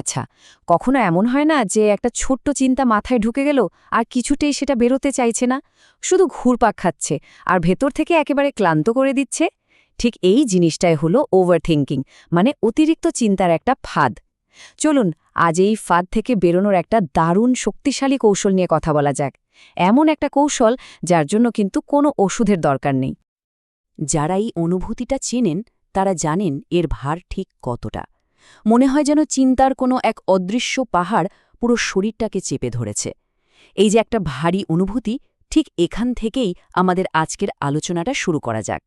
আচ্ছা কখনো এমন হয় না যে একটা ছোট্ট চিন্তা মাথায় ঢুকে গেল আর কিছুতেই সেটা বেরোতে চাইছে না? শুধু ঘুরপাক খাচ্ছে আর ভেতর থেকে একেবারে ক্লান্ত করে দিচ্ছে? ঠিক এই জিনিসটাই হলো ওভারথিঙ্কিং মানে অতিরিক্ত চিন্তার একটা ফাঁদ। চলুন, আজ এই ফাঁদ থেকে বেরোনোর একটা দারুণ শক্তিশালী কৌশল নিয়ে কথা বলা যাক। এমন একটা কৌশল যার জন্য কিন্তু কোনো ওষুধের দরকার নেই। যারা এই অনুভূতিটা চেনেন, তারা জানেন এর ভার ঠিক কতটা। মনে হয় যেন চিন্তার কোনো এক অদৃশ্য পাহাড় পুরো শরীরটাকে চেপে ধরেছে। এই যে একটা ভারী অনুভূতি, ঠিক এখান থেকেই আমাদের আজকের আলোচনাটা শুরু করা যাক।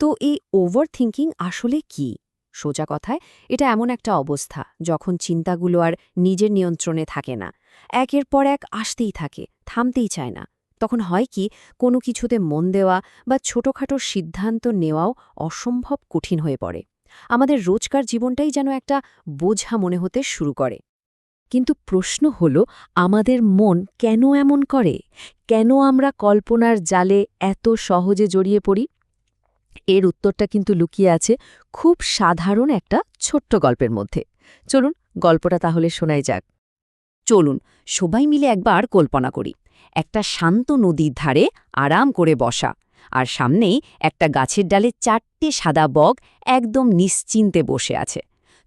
তো এই ওভার থিঙ্কিং আসলে কি? সোজা কথায়, এটা এমন একটা অবস্থা যখন চিন্তাগুলো আর নিজের নিয়ন্ত্রণে থাকে না। একের পর এক আসতেই থাকে, থামতেই চায় না। তখন হয় কি, কোনো কিছুতে মন দেওয়া বা ছোটখাটো সিদ্ধান্ত নেওয়াও অসম্ভব কঠিন হয়ে পড়ে। আমাদের রোজকার জীবনটাই যেন একটা বোঝা মনে হতে শুরু করে। কিন্তু প্রশ্ন হল, আমাদের মন কেন এমন করে? কেন আমরা কল্পনার জালে এত সহজে জড়িয়ে পড়ি? এর উত্তরটা কিন্তু লুকিয়ে আছে খুব সাধারণ একটা ছোট্ট গল্পের মধ্যে। চলুন গল্পটা তাহলে শোনাই যাক। চলুন, সবাই মিলে একবার কল্পনা করি। একটা শান্ত নদীর ধারে আরাম করে বসা, আর সামনেই একটা গাছের ডালে চারটে সাদা বগ একদম নিশ্চিন্তে বসে আছে।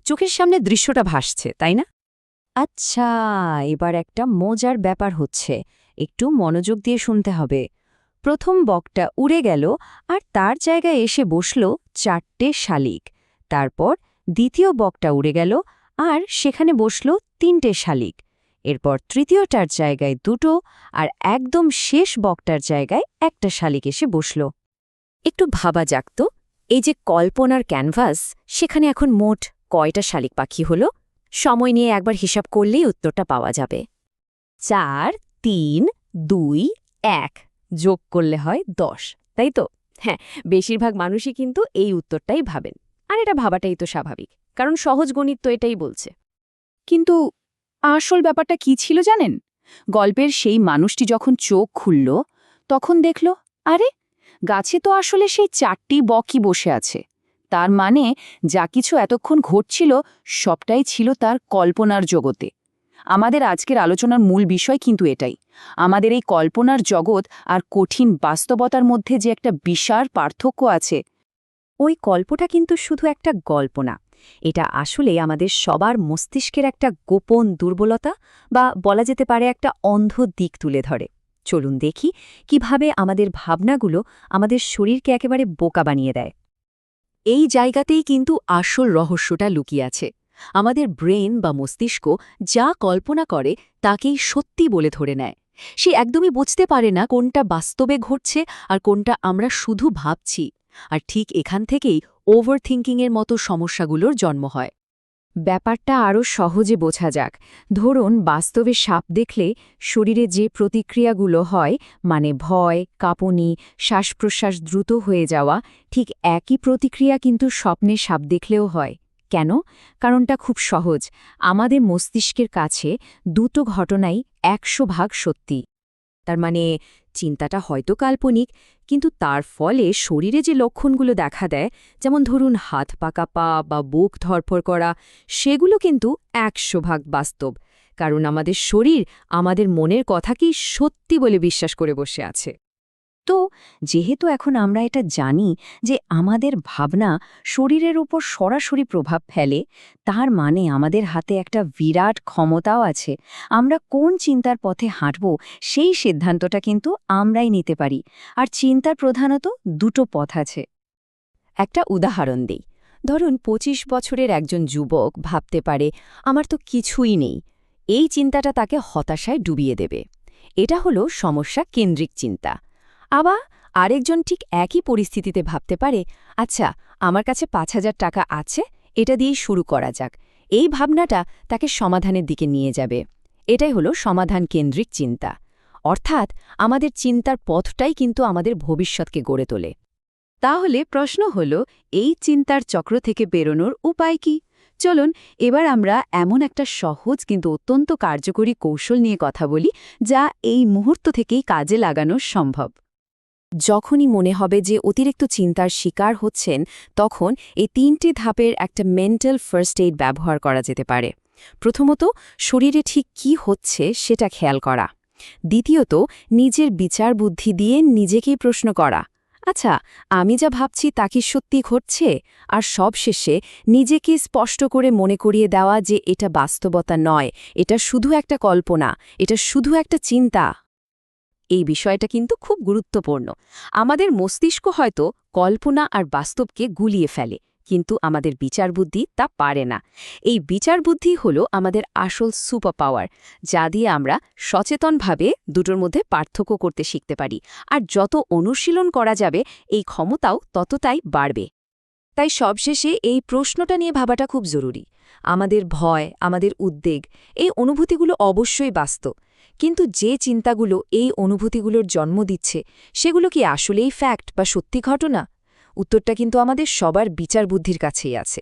চোখের সামনে দৃশ্যটা ভাসছে, তাই না? আচ্ছা এবার একটা মজার ব্যাপার হচ্ছে, একটু মনোযোগ দিয়ে শুনতে হবে। প্রথম বকটা উড়ে গেল, আর তার জায়গায় এসে বসল চারটে শালিক। তারপর দ্বিতীয় বকটা উড়ে গেল, আর সেখানে বসল তিনটে শালিক। এরপর তৃতীয়টার জায়গায় দুটো আর একদম শেষ বকটার জায়গায় একটা শালিক এসে বসল। একটু ভাবা যাক তো, এই যে কল্পনার ক্যানভাস, সেখানে এখন মোট কয়টা শালিক পাখি হল? সময় নিয়ে একবার হিসাব করলেই উত্তরটা পাওয়া যাবে। চার, তিন, দুই, এক যোগ করলে হয় দশ, তাই তো? হ্যাঁ বেশিরভাগ মানুষই কিন্তু এই উত্তরটাই ভাবেন। আর এটা ভাবাটাই তো স্বাভাবিক, কারণ সহজ গণিত তো এটাই বলছে। কিন্তু আসল ব্যাপারটা কি ছিল জানেন? গল্পের সেই মানুষটি যখন চোখ খুলল, তখন দেখল, আরে, গাছে তো আসলে সেই চারটি বকই বসে আছে। তার মানে যা কিছু এতক্ষণ ঘটছিল সবটাই ছিল তার কল্পনার জগতে। আমাদের আজকের আলোচনার মূল বিষয় কিন্তু এটাই। আমাদের এই কল্পনার জগৎ আর কঠিন বাস্তবতার মধ্যে যে একটা বিশাল পার্থক্য আছে, ওই গল্পটা কিন্তু শুধু একটা গল্প না। এটা আসলে আমাদের সবার মস্তিষ্কের একটা গোপন দুর্বলতা বা বলা যেতে পারে একটা অন্ধ দিক তুলে ধরে। চলুন দেখি কীভাবে আমাদের ভাবনাগুলো আমাদের শরীরকে একেবারে বোকা বানিয়ে দেয়। এই জায়গাতেই কিন্তু আসল রহস্যটা লুকিয়ে আছে। আমাদের ব্রেন বা মস্তিষ্ক যা কল্পনা করে তাকেই সত্যি বলে ধরে নেয়। সে একদমই বুঝতে পারে না কোনটা বাস্তবে ঘটছে আর কোনটা আমরা শুধু ভাবছি। আর ঠিক এখান থেকেই ওভার থিঙ্কিংয়ের মতো সমস্যাগুলোর জন্ম হয়। ব্যাপারটা আরও সহজে বোঝা যাক। ধরুন, বাস্তবে সাপ দেখলে শরীরে যে প্রতিক্রিয়াগুলো হয় মানে ভয়, কাঁপুনি, শ্বাসপ্রশ্বাস দ্রুত হয়ে যাওয়া, ঠিক একই প্রতিক্রিয়া কিন্তু স্বপ্নে সাপ দেখলেও হয়। কেন? কারণটা খুব সহজ। আমাদের মস্তিষ্কের কাছে দুটো ঘটনাই একশো ভাগ সত্যি। তার মানে চিন্তাটা হয়তো কাল্পনিক, কিন্তু তার ফলে শরীরে যে লক্ষণগুলো দেখা দেয়, যেমন ধরুন হাত পাকা পা বা বুক ধরফর করা, সেগুলো কিন্তু একশো ভাগ বাস্তব। কারণ আমাদের শরীর আমাদের মনের কথাকেই সত্যি বলে বিশ্বাস করে বসে আছে। তো যেহেতু এখন আমরা এটা জানি যে আমাদের ভাবনা শরীরের উপর সরাসরি প্রভাব ফেলে, তার মানে আমাদের হাতে একটা বিরাট ক্ষমতাও আছে। আমরা কোন চিন্তার পথে হাঁটব সেই সিদ্ধান্তটা কিন্তু আমরাই নিতে পারি। আর চিন্তার প্রধানত দুটো পথ আছে। একটা উদাহরণ দিই। ধরুন ২৫ বছরের একজন যুবক ভাবতে পারে, আমার তো কিছুই নেই। এই চিন্তাটা তাকে হতাশায় ডুবিয়ে দেবে। এটা হলো সমস্যা কেন্দ্রিক চিন্তা। আবার আরেকজন ঠিক একই পরিস্থিতিতে ভাবতে পারে আচ্ছা আমার কাছে পাঁচ হাজার টাকা আছে, এটা দিয়েই শুরু করা যাক। এই ভাবনাটা তাকে সমাধানের দিকে নিয়ে যাবে। এটাই হলো সমাধান কেন্দ্রিক চিন্তা। অর্থাৎ আমাদের চিন্তার পথটাই কিন্তু আমাদের ভবিষ্যৎকে গড়ে তোলে। তাহলে প্রশ্ন হল, এই চিন্তার চক্র থেকে বেরোনোর উপায় কি? চলুন, এবার আমরা এমন একটা সহজ কিন্তু অত্যন্ত কার্যকরী কৌশল নিয়ে কথা বলি, যা এই মুহূর্ত থেকেই কাজে লাগানো সম্ভব। যখনই মনে হবে যে অতিরিক্ত চিন্তার শিকার হচ্ছেন, তখন এই তিনটি ধাপের একটা মেন্টাল ফার্স্ট এইড ব্যবহার করা যেতে পারে। প্রথমত, শরীরে ঠিক কি হচ্ছে সেটা খেয়াল করা। দ্বিতীয়ত, নিজের বিচার বুদ্ধি দিয়ে নিজেকেই প্রশ্ন করা আচ্ছা আমি যা ভাবছি তা কি সত্যি ঘটছে? আর সবশেষে, নিজেকে স্পষ্ট করে মনে করিয়ে দেওয়া যে এটা বাস্তবতা নয়, এটা শুধু একটা কল্পনা, এটা শুধু একটা চিন্তা। এই বিষয়টা কিন্তু খুব গুরুত্বপূর্ণ। আমাদের মস্তিষ্ক হয়তো কল্পনা আর বাস্তবকে গুলিয়ে ফেলে, কিন্তু আমাদের বিচার বুদ্ধি তা পারে না। এই বিচার বুদ্ধি হল আমাদের আসল সুপার পাওয়ার যা দিয়ে আমরা সচেতনভাবে দুটোর মধ্যে পার্থক্য করতে শিখতে পারি, আর যত অনুশীলন করা যাবে, এই ক্ষমতাও ততটাই বাড়বে। তাই সবশেষে এই প্রশ্নটা নিয়ে ভাবাটা খুব জরুরি। আমাদের ভয়, আমাদের উদ্বেগ, এই অনুভূতিগুলো অবশ্যই বাস্তব। কিন্তু যে চিন্তাগুলো এই অনুভূতিগুলোর জন্ম দিচ্ছে, সেগুলো কি আসলেই ফ্যাক্ট বা সত্যি ঘটনা? উত্তরটা কিন্তু আমাদের সবার বিচার বুদ্ধির কাছেই আছে।